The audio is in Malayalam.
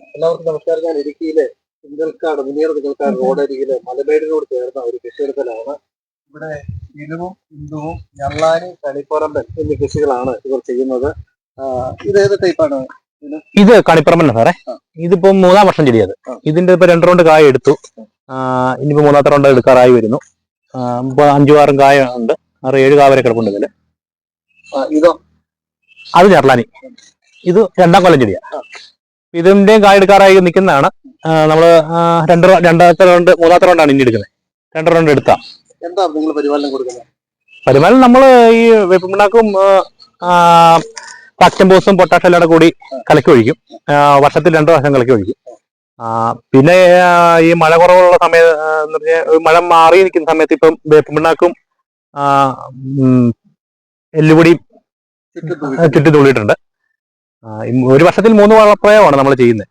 എല്ലാവർക്കും നമസ്കാരം. ഞാൻ ഇടുക്കിയിലെ തിങ്കൽക്കാട് മുനിയർ തിങ്കൽക്കാട് റോഡരികിലെ മലമേടിനോട് ചേർന്ന ഒരു കൃഷിയിടത്തിലാണ്. ഇവിടെ ഇലുവും ഇന്ദുവും ഞള്ളാനി കണിപ്പറമ്പൻ എന്നീ കൃഷികളാണ് ഇവർ ചെയ്യുന്നത്. ഇത് ഏത് ടൈപ്പാണ്? ഇത്? കണിപ്പറമ്പൻ സാറേ. ഇതിപ്പോ മൂന്നാം വർഷം ചെടിയത് ഇതിന്റെ ഇപ്പൊ രണ്ട് റൗണ്ട് കായ എടുത്തു. ഇനിയിപ്പോ മൂന്നാമത്തെ റൗണ്ട് എടുക്കാറായി വരുന്നു. ഇപ്പൊ അഞ്ചു ആറും കായ ഉണ്ട്. ആറ് ഏഴ് കായ വരെ കിടപ്പുണ്ട് ഇതിൽ. ഇതോ? അത് ചെർലാനി ഇത് രണ്ടാം കൊല്ലം ചെടിയാ. ഇതിന്റെയും കായ എടുക്കാറായി നിൽക്കുന്നതാണ് നമ്മൾ രണ്ട് രണ്ടാമത്തെ റൗണ്ട് മൂന്നാമത്തെ റൗണ്ടാണ് ഇനി എടുക്കുന്നത്. രണ്ട് റൗണ്ട് എടുത്താ. എന്താ നിങ്ങൾ പരിപാലനം കൊടുക്കുന്നത്? പരിമാനം നമ്മൾ ഈ വേപ്പിണ്ണാക്കും പച്ചമ്പോസും പൊട്ടാഷും എല്ലാം കൂടി കലക്കി ഒഴിക്കും. വർഷത്തിൽ രണ്ടു വർഷം കലക്കി ഒഴിക്കും. പിന്നെ ഈ മഴ കുറവുള്ള സമയത്ത് ആ, എന്ന് പറഞ്ഞാൽ മഴ മാറി നിൽക്കുന്ന സമയത്ത് ഇപ്പം വേപ്പിണ്ണാക്കും എല്ലുപൊടി ചുറ്റി തുള്ളിയിട്ടുണ്ട് ഒരു വർഷത്തിൽ മൂന്ന് വളപ്രയോഗമാണ് നമ്മൾ ചെയ്യുന്നത്